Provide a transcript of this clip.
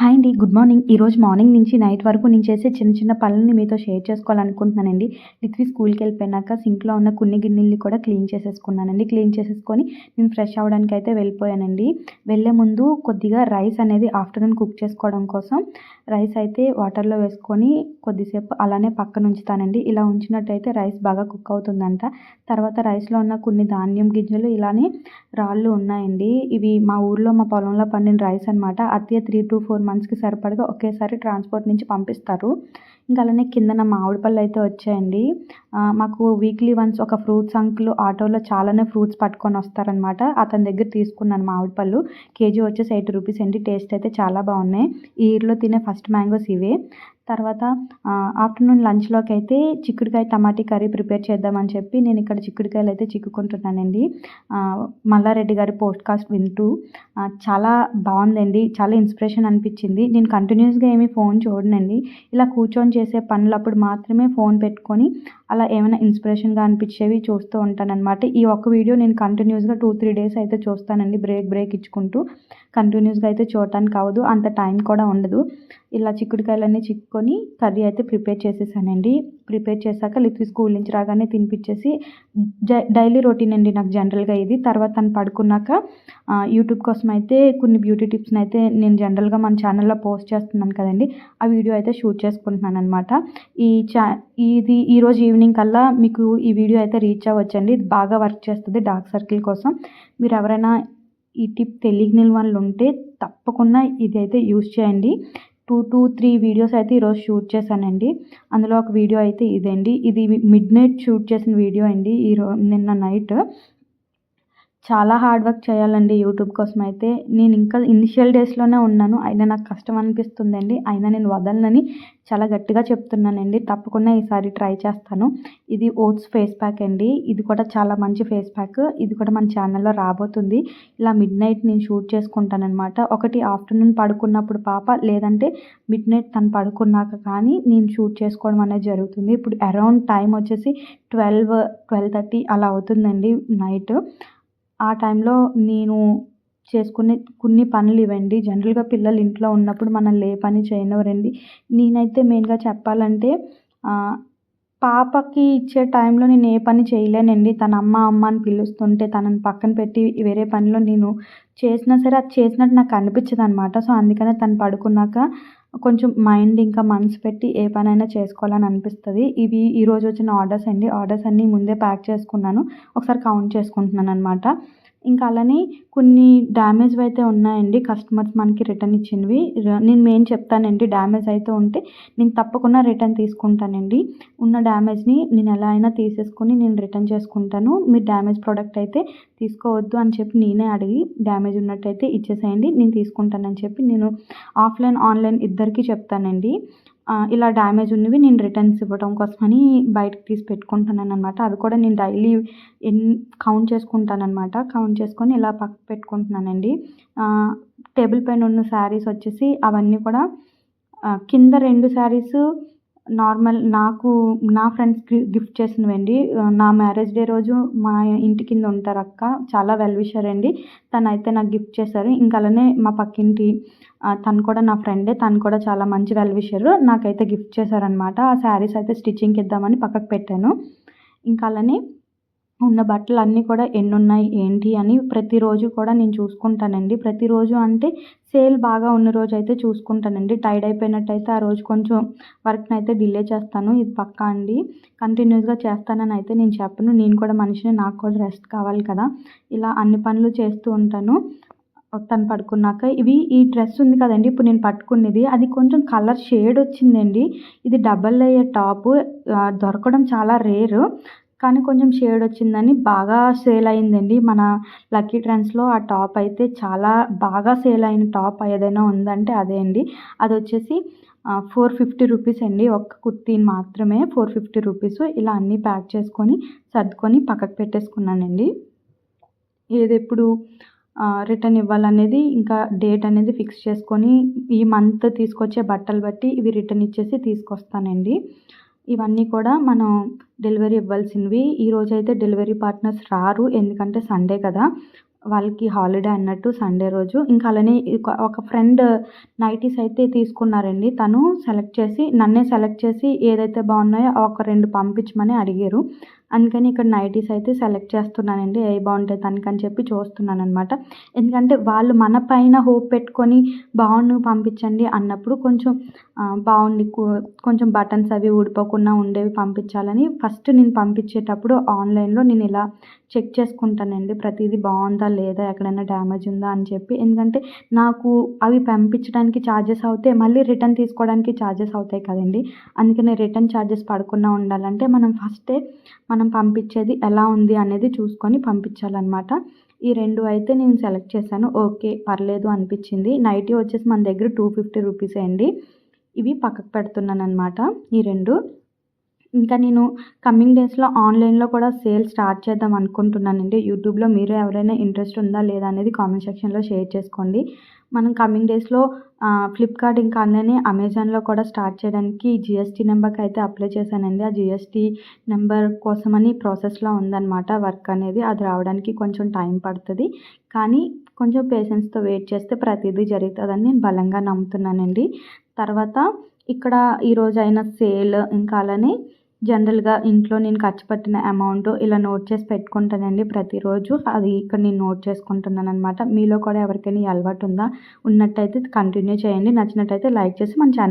Hi అండి good morning. ఈరోజు morning నుంచి నైట్ వరకు నేను చేసే చిన్న చిన్న పనులని మీతో షేర్ చేసుకోవాలనుకుంటున్నానండి. లిత్వి స్కూల్కి వెళ్ళిపోయినాక సింక్లో ఉన్న కొన్ని గిన్నెల్ని కూడా క్లీన్ చేసేసుకున్నానండి. క్లీన్ చేసేసుకొని నేను ఫ్రెష్ అవ్వడానికి అయితే వెళ్ళిపోయానండి. వెళ్ళే ముందు కొద్దిగా రైస్ అనేది ఆఫ్టర్నూన్ కుక్ చేసుకోవడం కోసం రైస్ అయితే వాటర్లో వేసుకొని కొద్దిసేపు అలానే పక్కన ఉంచుతానండి. ఇలా ఉంచినట్టయితే రైస్ బాగా కుక్ అవుతుందంట. తర్వాత రైస్లో ఉన్న కొన్ని ధాన్యం గింజలు ఇలానే రాళ్ళు ఉన్నాయండి. ఇవి మా ఊర్లో మా పొలంలో పండిన రైస్ అనమాట అత్తయ్య త్రీ టు ఫోర్ మంత్స్కి సరిపడగా ఒకేసారి ట్రాన్స్పోర్ట్ నుంచి పంపిస్తారు. ఇంకా అలానే కిందన మామిడి పళ్ళు అయితే వచ్చాయండి. మాకు వీక్లీ వన్స్ ఒక ఫ్రూట్స్ అంకుల్ ఆటోలో చాలానే ఫ్రూట్స్ పట్టుకొని వస్తారనమాట అతని దగ్గర తీసుకున్నాను మామిడి పళ్ళు. కేజీ వచ్చేసి ఎయిటీ రూపీస్ అండి. టేస్ట్ అయితే చాలా బాగున్నాయి. ఈ ఇయర్లో తినే ఫస్ట్ మ్యాంగోస్ ఇవే. తర్వాత ఆఫ్టర్నూన్ లంచ్లోకి అయితే చిక్కుడుకాయ టమాటీ కర్రీ ప్రిపేర్ చేద్దామని చెప్పి నేను ఇక్కడ చిక్కుడుకాయలు అయితే చిక్కుకుంటున్నానండి మల్లారెడ్డి గారి పోడ్కాస్ట్ వింటూ చాలా బాగుందండి. చాలా ఇన్స్పిరేషన్ అనిపించింది. నేను కంటిన్యూస్గా ఏమీ ఫోన్ చూడనండి. ఇలా కూర్చొని చేసే పనులప్పుడు మాత్రమే ఫోన్ పెట్టుకొని అలా ఏమైనా ఇన్స్పిరేషన్గా అనిపించేవి చూస్తూ ఉంటానన్నమాట. ఈ ఒక్క వీడియో నేను కంటిన్యూస్గా టూ త్రీ డేస్ అయితే చూస్తానండి. బ్రేక్ బ్రేక్ ఇచ్చుకుంటూ. కంటిన్యూస్గా అయితే చూడటానికి అవ్వదు అంత టైం కూడా ఉండదు. ఇలా చిక్కుడుకాయలన్నీ చిక్కుకొని కర్రీ అయితే ప్రిపేర్ చేసేసానండి. ప్రిపేర్ చేశాక లిత్వి స్కూల్ నుంచి రాగానే తినిపించేసి డైలీ రొటీన్ అండి నాకు జనరల్గా ఇది. తర్వాత తను పడుకున్నాక యూట్యూబ్ కోసం అయితే కొన్ని బ్యూటీ టిప్స్ని అయితే నేను జనరల్గా మన ఛానల్లో పోస్ట్ చేస్తున్నాను కదండి. ఆ వీడియో అయితే షూట్ చేసుకుంటున్నాను అనమాట ఈ చా ఇది ఈరోజు ఈవినింగ్ కల్లా మీకు ఈ వీడియో అయితే రీచ్ అవ్వచ్చండి. ఇది బాగా వర్క్ చేస్తుంది డార్క్ సర్కిల్ కోసం. మీరు ఎవరైనా ఈ టిప్ తెలియని వాళ్ళు ఉంటే తప్పకుండా ఇది అయితే యూస్ చేయండి. టూ టూ త్రీ వీడియోస్ అయితే ఈరోజు షూట్ చేశానండి. అందులో ఒక వీడియో అయితే ఇదండి. ఇది మిడ్ నైట్ షూట్ చేసిన వీడియో అండి. ఈరో నిన్న నైట్ చాలా హార్డ్ వర్క్ చేయాలండి యూట్యూబ్ కోసం అయితే నేను ఇంకా ఇనిషియల్ డేస్లోనే ఉన్నాను. అయినా నాకు కష్టం అనిపిస్తుందండి. అయినా నేను వదలనని చాలా గట్టిగా చెప్తున్నానండి. తప్పకుండా ఈసారి ట్రై చేస్తాను. ఇది ఓట్స్ ఫేస్ ప్యాక్ అండి. ఇది కూడా చాలా మంచి ఫేస్ ప్యాక్ ఇది కూడా మన ఛానల్లో రాబోతుంది. ఇలా మిడ్ నైట్ నేను షూట్ చేసుకుంటానమాట ఒకటి ఆఫ్టర్నూన్ పడుకున్నప్పుడు పాప లేదంటే మిడ్ నైట్ తను పడుకున్నాక కానీ నేను షూట్ చేసుకోవడం అనేది జరుగుతుంది. ఇప్పుడు అరౌండ్ టైం వచ్చేసి ట్వెల్వ్ ట్వెల్వ్ థర్టీ అలా అవుతుందండి నైట్ ఆ టైంలో నేను చేసుకునే కొన్ని పనులు ఇవ్వండి జనరల్గా పిల్లలు ఇంట్లో ఉన్నప్పుడు మనం ఏ పని చేయనివ్వరండి. నేనైతే మెయిన్గా చెప్పాలంటే పాపకి ఇచ్చే టైంలో నేను ఏ పని చేయలేనండి. తన అమ్మ అమ్మ అని పిలుస్తుంటే తనని పక్కన పెట్టి వేరే పనిలో నేను చేసినా సరే అది చేసినట్టు నాకు అనిపించదు అనమాట సో అందుకనే తను పడుకున్నాక కొంచెం మైండ్ ఇంకా మనసు పెట్టి ఏ పనైనా చేసుకోవాలని అనిపిస్తుంది. ఇవి ఈరోజు వచ్చిన ఆర్డర్స్ అండి. ఆర్డర్స్ అన్నీ ముందే ప్యాక్ చేసుకున్నాను. ఒకసారి కౌంట్ చేసుకుంటున్నాను అనమాట ఇంకా అలానే కొన్ని డ్యామేజ్ అయితే ఉన్నాయండి. కస్టమర్స్ మనకి రిటర్న్ ఇచ్చినవి. నేను మెయిన్ చెప్తానండి డ్యామేజ్ అయితే ఉంటే నేను తప్పకుండా రిటర్న్ తీసుకుంటానండి. ఉన్న డ్యామేజ్ని నేను ఎలా అయినా తీసేసుకొని నేను రిటర్న్ చేసుకుంటాను. మీరు డ్యామేజ్ ప్రోడక్ట్ అయితే తీసుకోవద్దు అని చెప్పి నేనే అడిగి డ్యామేజ్ ఉన్నట్టయితే ఇచ్చేసేయండి నేను తీసుకుంటానని చెప్పి నేను ఆఫ్లైన్ ఆన్లైన్ ఇద్దరికీ చెప్తానండి. ఇలా డ్యామేజ్ ఉన్నవి నేను రిటర్న్స్ ఇవ్వడం కోసమని బయటకు తీసి పెట్టుకుంటున్నాను అనమాట అది కూడా నేను డైలీ ఎన్ కౌంట్ చేసుకుంటాను అనమాట కౌంట్ చేసుకొని ఇలా పక్క పెట్టుకుంటున్నానండి. టేబుల్ పైన ఉన్న శారీస్ వచ్చేసి అవన్నీ కూడా కింద రెండు శారీస్ నార్మల్ నాకు నా ఫ్రెండ్స్కి గిఫ్ట్ చేసినవండి. నా మ్యారేజ్ డే రోజు మా ఇంటి కింద ఉంటారు అక్క. చాలా వెల్ విషర్ అండి. తనైతే అయితే నాకు గిఫ్ట్ చేశారు. ఇంకా అలానే మా పక్కింటి తను కూడా నా ఫ్రెండే. తను కూడా చాలా మంచి వెల్ విషర్. నాకైతే గిఫ్ట్ చేశారనమాట ఆ శారీస్ అయితే స్టిచ్చింగ్కి ఇద్దామని పక్కకు పెట్టాను. ఇంకా అలానే ఉన్న బట్టలు అన్నీ కూడా ఎన్ని ఉన్నాయి ఏంటి అని ప్రతిరోజు కూడా నేను చూసుకుంటానండి. ప్రతిరోజు అంటే సేల్ బాగా ఉన్న రోజు అయితే చూసుకుంటానండి. టైడ్ అయిపోయినట్టయితే ఆ రోజు కొంచెం వర్క్ని అయితే డిలే చేస్తాను. ఇది పక్కా అండి. కంటిన్యూస్గా చేస్తానని అయితే నేను చెప్పను. నేను కూడా మనిషిని నాకు కూడా రెస్ట్ కావాలి కదా. ఇలా అన్ని పనులు చేస్తూ ఉంటాను. తను పడుకున్నాక ఇవి ఈ డ్రెస్ ఉంది కదండి. ఇప్పుడు నేను పట్టుకున్నది. అది కొంచెం కలర్ షేడ్ వచ్చిందండి. ఇది డబల్ లేయర్ టాప్. దొరకడం చాలా రేర్. కానీ కొంచెం షేడ్ వచ్చిందని బాగా సేల్ అయిందండి. మన లక్కీ ట్రెండ్స్లో ఆ టాప్ అయితే చాలా బాగా సేల్ అయిన టాప్ ఏదైనా ఉందంటే అదే అండి. అది వచ్చేసి ఫోర్ ఫిఫ్టీ రూపీస్ అండి. ఒక్క కుర్తీని మాత్రమే ఫోర్ ఫిఫ్టీ రూపీస్ ఇలా అన్నీ ప్యాక్ చేసుకొని సర్దుకొని పక్కకు పెట్టేసుకున్నానండి. ఏది ఎప్పుడు రిటర్న్ ఇవ్వాలనేది ఇంకా డేట్ అనేది ఫిక్స్ చేసుకొని ఈ మంత్ తీసుకొచ్చే బట్టలు బట్టి ఇవి రిటర్న్ ఇచ్చేసి తీసుకొస్తానండి. ఇవన్నీ కూడా మనం డెలివరీ ఇవ్వాల్సినవి. ఈరోజు అయితే డెలివరీ పార్ట్నర్స్ రారు. ఎందుకంటే సండే కదా. వాళ్ళకి హాలిడే అన్నట్టు సండే రోజు. ఇంకా అలానే ఒక ఒక ఫ్రెండ్ నైటీస్ అయితే తీసుకున్నారండి. తను సెలెక్ట్ చేసి నన్నే సెలెక్ట్ చేసి ఏదైతే బాగున్నాయో ఒక రెండు పంపించమని అడిగారు. అందుకని ఇక్కడ నైటీస్ అయితే సెలెక్ట్ చేస్తున్నానండి. ఏ బాగుంటాయి తనకని చెప్పి చూస్తున్నాను అనమాట ఎందుకంటే వాళ్ళు మన పైన హోప్ పెట్టుకొని బాగుండు పంపించండి అన్నప్పుడు కొంచెం బాగుండి కొంచెం బటన్స్ అవి ఊడిపోకుండా ఉండేవి పంపించాలని ఫస్ట్ నేను పంపించేటప్పుడు ఆన్లైన్లో నేను ఇలా చెక్ చేసుకుంటానండి. ప్రతిదీ బాగుందా లేదా ఎక్కడైనా డ్యామేజ్ ఉందా అని చెప్పి. ఎందుకంటే నాకు అవి పంపించడానికి ఛార్జెస్ అవుతాయి. మళ్ళీ రిటర్న్ తీసుకోవడానికి ఛార్జెస్ అవుతాయి కదండి. అందుకని రిటర్న్ ఛార్జెస్ పడకుండా ఉండాలంటే మనం ఫస్టే మనం పంపించేది ఎలా ఉంది అనేది చూసుకొని పంపించాలన్నమాట. ఈ రెండు అయితే నేను సెలెక్ట్ చేశాను. ఓకే పర్లేదు అనిపించింది. నైటీ వచ్చేసి మన దగ్గర టూ ఫిఫ్టీ రూపీసే అండి. ఇవి పక్కకు పెడుతున్నాను అనమాట ఈ రెండు ఇంకా నేను కమింగ్ డేస్లో ఆన్లైన్లో కూడా సేల్ స్టార్ట్ చేద్దాం అనుకుంటున్నానండి. యూట్యూబ్లో మీరు ఎవరైనా ఇంట్రెస్ట్ ఉందా లేదా అనేది కామెంట్ సెక్షన్లో షేర్ చేసుకోండి. మనం కమింగ్ డేస్లో ఫ్లిప్కార్ట్ ఇంకా అలానే అమెజాన్లో కూడా స్టార్ట్ చేయడానికి జిఎస్టీ నెంబర్కి అయితే అప్లై చేశానండి. ఆ జిఎస్టీ నెంబర్ కోసమని ప్రాసెస్లో ఉందన్నమాట వర్క్ అనేది. అది రావడానికి కొంచెం టైం పడుతుంది. కానీ కొంచెం పేషెన్స్తో వెయిట్ చేస్తే ప్రతిదీ జరుగుతుందని నేను బలంగా నమ్ముతున్నానండి. తర్వాత ఇక్కడ ఈరోజు అయిన సేల్ ఇంకా అలానే జనరల్గా ఇంట్లో నేను ఖర్చు పెట్టిన అమౌంట్ ఇలా నోట్ చేసి పెట్టుకుంటానండి ప్రతిరోజు. అది ఇక్కడ నేను నోట్ చేసుకుంటున్నాను అనమాట మీలో కూడా ఎవరికైనా అలవాటు ఉందా? ఉన్నట్టయితే కంటిన్యూ చేయండి. నచ్చినట్టయితే లైక్ చేసి మన ఛానల్